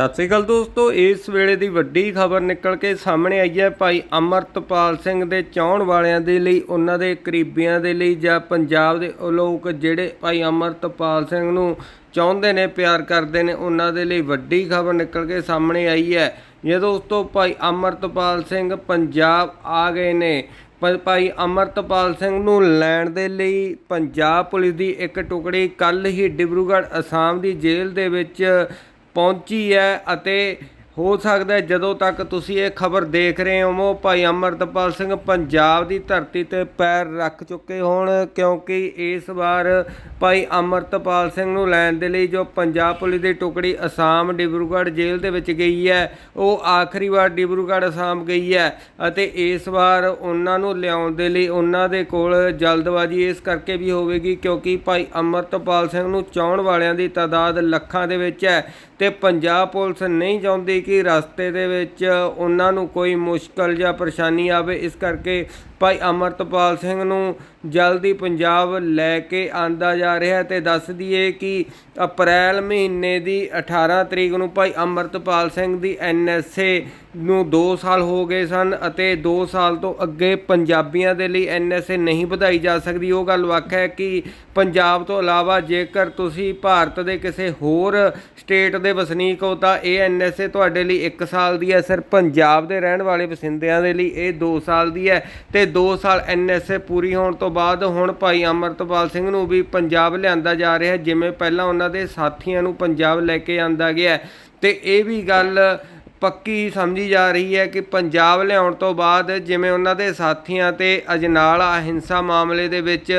ਸਤਿ ਸ੍ਰੀ ਅਕਾਲ ਦੋਸਤੋ, ਇਸ ਵੇਲੇ ਦੀ ਵੱਡੀ ਖਬਰ ਨਿਕਲ ਕੇ ਸਾਹਮਣੇ ਆਈ ਹੈ। ਭਾਈ ਅਮਰਤਪਾਲ ਸਿੰਘ ਦੇ ਚਾਹਣ ਵਾਲਿਆਂ ਦੇ ਲਈ, ਉਹਨਾਂ ਦੇ ਕਰੀਬੀਆਂ ਦੇ ਲਈ ਜਾਂ ਪੰਜਾਬ ਦੇ ਉਹ ਲੋਕ ਜਿਹੜੇ ਭਾਈ ਅਮਰਤਪਾਲ ਸਿੰਘ ਨੂੰ ਚਾਹੁੰਦੇ ਨੇ, ਪਿਆਰ ਕਰਦੇ ਨੇ, ਉਹਨਾਂ ਦੇ ਲਈ ਵੱਡੀ ਖਬਰ ਨਿਕਲ ਕੇ ਸਾਹਮਣੇ ਆਈ ਹੈ। ਜੇ ਦੋਸਤੋ, ਭਾਈ ਅਮਰਤਪਾਲ ਸਿੰਘ ਪੰਜਾਬ ਆ ਗਏ ਨੇ। ਭ- ਭਾਈ ਅਮਰਤਪਾਲ ਸਿੰਘ ਨੂੰ ਲੈਣ ਦੇ ਲਈ ਪੰਜਾਬ ਪੁਲਿਸ ਦੀ ਇੱਕ ਟੁਕੜੀ ਕੱਲ ਹੀ ਡਿਬਰੂਗੜ੍ਹ, ਅਸਾਮ ਦੀ ਜੇਲ੍ਹ ਦੇ ਵਿੱਚ ਪਹੁੰਚੀ ਹੈ ਅਤੇ ਹੋ ਸਕਦਾ ਜਦੋਂ ਤੱਕ ਤੁਸੀਂ ਇਹ ਖਬਰ ਦੇਖ ਰਹੇ ਹੋ ਭਾਈ ਅਮਰਤਪਾਲ ਸਿੰਘ ਪੰਜਾਬ ਦੀ ਧਰਤੀ ਤੇ ਪੈਰ ਰੱਖ ਚੁੱਕੇ ਹੋਣ, ਕਿਉਂਕਿ ਇਸ ਵਾਰ ਭਾਈ ਅਮਰਤਪਾਲ ਸਿੰਘ ਨੂੰ ਲੈਣ ਦੇ ਲਈ ਜੋ ਪੰਜਾਬ ਪੁਲਿਸ ਦੀ ਟੁਕੜੀ ਅਸਾਮ ਡਿਬਰੂਗੜ੍ਹ ਜੇਲ੍ਹ ਦੇ ਵਿੱਚ ਗਈ ਹੈ, ਉਹ ਆਖਰੀ ਵਾਰ ਡਿਬਰੂਗੜ੍ਹ ਅਸਾਮ ਗਈ ਹੈ ਅਤੇ ਇਸ ਵਾਰ ਉਹਨਾਂ ਨੂੰ ਲਿਆਉਣ ਦੇ ਲਈ ਉਹਨਾਂ ਦੇ ਕੋਲ ਜਲਦਬਾਜ਼ੀ ਇਸ ਕਰਕੇ ਵੀ ਹੋਵੇਗੀ ਕਿਉਂਕਿ ਭਾਈ ਅਮਰਤਪਾਲ ਸਿੰਘ ਨੂੰ ਚਾਹਣ ਵਾਲਿਆਂ ਦੀ ਤਾਦਾਦ ਲੱਖਾਂ ਦੇ ਵਿੱਚ ਹੈ ਤੇ ਪੰਜਾਬ ਪੁਲਿਸ ਨਹੀਂ ਚਾਹੁੰਦੀ ਕਿ ਰਸਤੇ ਦੇ ਵਿੱਚ ਉਹਨਾਂ ਨੂੰ ਕੋਈ ਮੁਸ਼ਕਲ ਜਾਂ ਪਰੇਸ਼ਾਨੀ ਆਵੇ ਇਸ ਕਰਕੇ ਭਾਈ ਅਮਰਤਪਾਲ ਸਿੰਘ ਨੂੰ ਜਲਦੀ ਪੰਜਾਬ ਲੈ ਕੇ ਆਂਦਾ ਜਾ ਰਿਹਾ ਹੈ ਤੇ ਦੱਸ ਦਈਏ ਕਿ ਅਪ੍ਰੈਲ ਮਹੀਨੇ ਦੀ 18 ਤਰੀਕ ਨੂੰ ਭਾਈ ਅਮਰਤਪਾਲ ਸਿੰਘ ਦੀ ਐਨਐਸਏ ਨੂੰ 2 ਸਾਲ ਹੋ ਗਏ ਸਨ ਅਤੇ 2 ਸਾਲ ਤੋਂ ਅੱਗੇ ਪੰਜਾਬੀਆਂ ਦੇ ਲਈ ਐਨਐਸਏ ਨਹੀਂ ਵਧਾਈ ਜਾ ਸਕਦੀ। ਉਹ ਗੱਲ ਵੱਖ ਹੈ ਕਿ ਪੰਜਾਬ ਤੋਂ ਇਲਾਵਾ ਜੇਕਰ ਤੁਸੀਂ ਭਾਰਤ ਦੇ ਕਿਸੇ ਹੋਰ ਸਟੇਟ ਦੇ ਵਸਨੀਕ ਹੋ ਤਾਂ ਇਹ ਐਨਐਸਏ ਤੁਹਾਡੇ ਲਈ 1 ਸਾਲ ਦੀ ਹੈ। ਸਿਰ ਪੰਜਾਬ ਦੇ ਰਹਿਣ ਵਾਲੇ ਵਸਿੰਦਿਆਂ ਦੇ ਲਈ ਇਹ 2 ਸਾਲ ਦੀ ਹੈ ਤੇ 2 ਸਾਲ ਐਨਐਸਏ ਪੂਰੀ ਹੋਣ ਤੋਂ ਬਾਅਦ ਹੁਣ ਭਾਈ ਅਮਰਤਪਾਲ ਸਿੰਘ ਨੂੰ ਵੀ ਪੰਜਾਬ ਲਿਆਂਦਾ ਜਾ ਰਿਹਾ ਜਿਵੇਂ ਪਹਿਲਾਂ ਉਹਨਾਂ ਦੇ ਸਾਥੀਆਂ ਨੂੰ ਪੰਜਾਬ ਲੈ ਕੇ ਆਂਦਾ ਗਿਆ ਹੈ। ਤੇ ਇਹ ਵੀ ਗੱਲ ਪੱਕੀ ਸਮਝੀ ਜਾ ਰਹੀ ਹੈ ਕਿ ਪੰਜਾਬ ਲਿਆਉਣ ਤੋਂ ਬਾਅਦ ਜਿਵੇਂ ਉਹਨਾਂ ਦੇ ਸਾਥੀਆਂ ਤੇ ਅਜਨਾਲਾ ਹਿੰਸਾ ਮਾਮਲੇ ਦੇ ਵਿੱਚ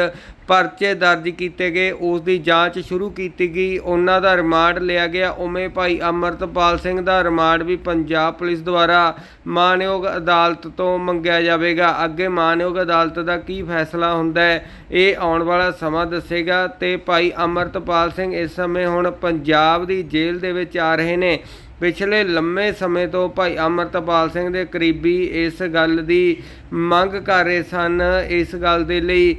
ਪਰਚੇ ਦਰਜ ਕੀਤੇ ਗਏ। ਉਸ ਦੀ ਜਾਂਚ ਸ਼ੁਰੂ ਕੀਤੀ ਗਈ। ਉਹਨਾਂ ਦਾ ਰਿਮਾਂਡ ਲਿਆ ਗਿਆ। ਉਵੇਂ ਭਾਈ ਅਮਰਤਪਾਲ ਸਿੰਘ ਦਾ ਰਿਮਾਂਡ ਵੀ ਪੰਜਾਬ ਪੁਲਿਸ ਦੁਆਰਾ ਮਾਨਯੋਗ ਅਦਾਲਤ ਤੋਂ ਮੰਗਿਆ ਜਾਵੇਗਾ। ਅੱਗੇ ਮਾਨਯੋਗ ਅਦਾਲਤ ਦਾ ਕੀ ਫੈਸਲਾ ਹੁੰਦਾ ਹੈ, ਇਹ ਆਉਣ ਵਾਲਾ ਸਮਾਂ ਦੱਸੇਗਾ ਤੇ ਭਾਈ ਅਮਰਤਪਾਲ ਸਿੰਘ ਇਸ ਸਮੇਂ ਹੁਣ ਪੰਜਾਬ ਦੀ ਜੇਲ੍ਹ ਦੇ ਵਿੱਚ ਆ ਰਹੇ ਨੇ। ਪਿਛਲੇ ਲੰਮੇ ਸਮੇਂ ਤੋਂ ਭਾਈ ਅਮਰਤਪਾਲ ਸਿੰਘ ਦੇ ਕਰੀਬੀ ਇਸ ਗੱਲ ਦੀ ਮੰਗ ਕਰ ਰਹੇ ਸਨ। ਇਸ ਗੱਲ ਦੇ ਲਈ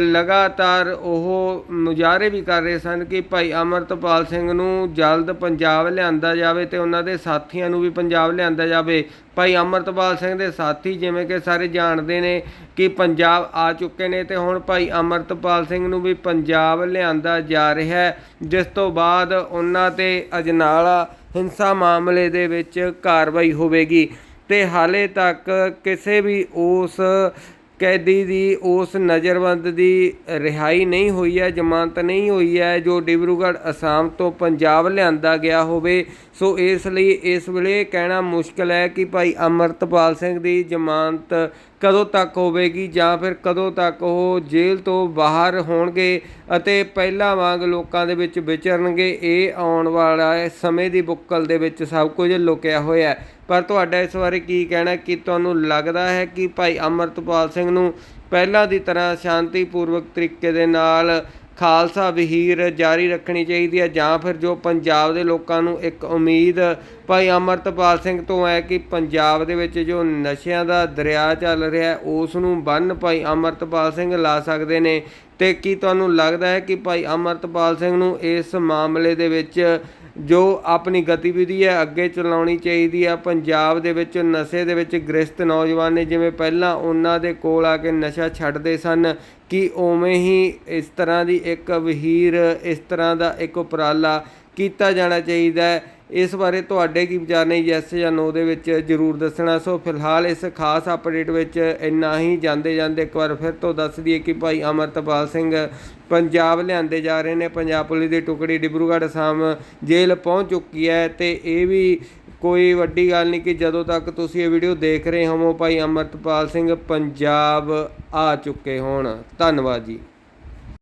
ਲਗਾਤਾਰ ਉਹ ਮੁਜ਼ਾਹਰੇ ਵੀ ਕਰ ਰਹੇ ਸਨ ਕਿ ਭਾਈ ਅਮਰਤਪਾਲ ਸਿੰਘ ਨੂੰ ਜਲਦ ਪੰਜਾਬ ਲਿਆਂਦਾ ਜਾਵੇ ਤੇ ਉਹਨਾਂ ਦੇ ਸਾਥੀਆਂ ਨੂੰ ਵੀ ਪੰਜਾਬ ਲਿਆਂਦਾ ਜਾਵੇ। ਭਾਈ ਅਮਰਤਪਾਲ ਸਿੰਘ ਦੇ ਸਾਥੀ ਜਿਵੇਂ ਕਿ ਸਾਰੇ ਜਾਣਦੇ ਨੇ ਕਿ ਪੰਜਾਬ ਆ ਚੁੱਕੇ ਨੇ ਤੇ ਹੁਣ ਭਾਈ ਅਮਰਤਪਾਲ ਸਿੰਘ ਨੂੰ ਵੀ ਪੰਜਾਬ ਲਿਆਂਦਾ ਜਾ ਰਿਹਾ ਹੈ। ਜਿਸ ਤੋਂ ਬਾਅਦ ਉਹਨਾਂ ਤੇ ਅਜਨਾਲਾ ਹਿੰਸਾ ਮਾਮਲੇ ਦੇ ਵਿੱਚ ਕਾਰਵਾਈ ਹੋਵੇਗੀ ਤੇ ਹਾਲੇ ਤੱਕ ਕਿਸੇ ਵੀ ਉਸ ਕੈਦੀ ਦੀ, ਉਸ ਨਜ਼ਰਬੰਦ ਦੀ ਰਿਹਾਈ ਨਹੀਂ ਹੋਈ ਹੈ, ਜ਼ਮਾਨਤ ਨਹੀਂ ਹੋਈ ਹੈ ਜੋ ਡਿਬਰੂਗੜ੍ਹ ਅਸਾਮ ਤੋਂ ਪੰਜਾਬ ਲਿਆਂਦਾ ਗਿਆ ਹੋਵੇ। ਸੋ ਇਸ ਲਈ ਇਸ ਵੇਲੇ ਕਹਿਣਾ ਮੁਸ਼ਕਲ ਹੈ ਕਿ ਭਾਈ ਅਮਰਤਪਾਲ ਸਿੰਘ ਦੀ ਜ਼ਮਾਨਤ ਕਦੋਂ ਤੱਕ ਹੋਵੇਗੀ ਜਾਂ ਫਿਰ ਕਦੋਂ ਤੱਕ ਉਹ ਜੇਲ੍ਹ ਤੋਂ ਬਾਹਰ ਹੋਣਗੇ ਅਤੇ ਪਹਿਲਾਂ ਵਾਂਗ ਲੋਕਾਂ ਦੇ ਵਿੱਚ ਵਿਚਰਨਗੇ, ਇਹ ਆਉਣ ਵਾਲਾ ਸਮੇਂ ਦੀ ਬੁੱਕਲ ਦੇ ਵਿੱਚ ਸਭ ਕੁਝ ਲੁਕਿਆ ਹੋਇਆ ਹੈ। ਪਰ ਤੁਹਾਡਾ ਇਸ ਬਾਰੇ ਕੀ ਕਹਿਣਾ ਕਿ ਤੁਹਾਨੂੰ ਲੱਗਦਾ ਹੈ ਕਿ ਭਾਈ ਅਮਰਤਪਾਲ ਸਿੰਘ ਨੂੰ ਪਹਿਲਾਂ ਦੀ ਤਰ੍ਹਾਂ ਸ਼ਾਂਤੀਪੂਰਵਕ ਤਰੀਕੇ ਦੇ ਨਾਲ ਖਾਲਸਾ ਵਹੀਰ ਜਾਰੀ ਰੱਖਣੀ ਚਾਹੀਦੀ ਹੈ। ਜਾਂ ਫਿਰ ਜੋ ਪੰਜਾਬ ਦੇ ਲੋਕਾਂ ਨੂੰ ਇੱਕ ਉਮੀਦ, ਭਾਈ ਅਮਰਤਪਾਲ ਸਿੰਘ ਤੋਂ ਹੈ ਕਿ ਪੰਜਾਬ ਦੇ ਵਿੱਚ ਜੋ ਨਸ਼ਿਆਂ ਦਾ ਦਰਿਆ ਚੱਲ ਰਿਹਾ ਉਸ ਨੂੰ ਬੰਨ ਭਾਈ ਅਮਰਤਪਾਲ ਸਿੰਘ ਲਾ ਸਕਦੇ ਨੇ। ਤੇ ਕੀ ਤੁਹਾਨੂੰ ਲੱਗਦਾ ਹੈ ਕਿ ਭਾਈ ਅਮਰਤਪਾਲ ਸਿੰਘ ਨੂੰ ਇਸ ਮਾਮਲੇ ਦੇ ਵਿੱਚ ਜੋ ਆਪਣੀ ਗਤੀਵਿਧੀ ਹੈ, ਅੱਗੇ ਚਲਾਉਣੀ ਚਾਹੀਦੀ ਆ ਪੰਜਾਬ ਦੇ ਵਿੱਚ ਨਸ਼ੇ ਦੇ ਵਿੱਚ ਗ੍ਰਸਤ ਨੌਜਵਾਨ ਨੇ ਜਿਵੇਂ ਪਹਿਲਾਂ ਉਹਨਾਂ ਦੇ ਕੋਲ ਆ ਕੇ ਨਸ਼ਾ ਛੱਡਦੇ ਸਨ, ਕਿ ਉਵੇਂ ਹੀ ਇਸ ਤਰ੍ਹਾਂ ਦੀ ਇੱਕ ਵਹੀਰ, ਇਸ ਤਰ੍ਹਾਂ ਦਾ ਇੱਕ ਉਪਰਾਲਾ ਕੀਤਾ ਜਾਣਾ ਚਾਹੀਦਾ ਹੈ। ਇਸ ਬਾਰੇ ਤੁਹਾਡੇ ਕੀ ਵਿਚਾਰ ਨੇ? ਯੈਸ ਜਾਂ ਨੋ ਦੇ ਵਿੱਚ ਜਰੂਰ ਦੱਸਣਾ। ਸੋ ਫਿਲਹਾਲ ਇਸ ਖਾਸ ਅਪਡੇਟ ਵਿੱਚ ਇੰਨਾ ਹੀ। ਜਾਂਦੇ ਜਾਂਦੇ ਇੱਕ ਵਾਰ ਫਿਰ ਤੋਂ ਦੱਸ ਦਈਏ ਕਿ ਭਾਈ ਅਮਰਤਪਾਲ ਸਿੰਘ ਪੰਜਾਬ ਲਿਆਂਦੇ ਜਾ ਰਹੇ ਨੇ। ਪੰਜਾਬ ਪੁਲਿਸ ਦੀ ਟੁਕੜੀ ਡਿਬਰੂਗੜ੍ਹ ਅਸਾਮ ਜੇਲ੍ਹ ਪਹੁੰਚ ਚੁੱਕੀ ਹੈ ਤੇ ਇਹ ਵੀ ਕੋਈ ਵੱਡੀ ਗੱਲ ਨਹੀਂ ਕਿ ਜਦੋਂ ਤੱਕ ਤੁਸੀਂ ਇਹ ਵੀਡੀਓ ਦੇਖ ਰਹੇ ਹੋਵੋ, ਭਾਈ ਅਮਰਤਪਾਲ ਸਿੰਘ ਪੰਜਾਬ ਆ ਚੁੱਕੇ ਹੋਣ। ਧੰਨਵਾਦ ਜੀ।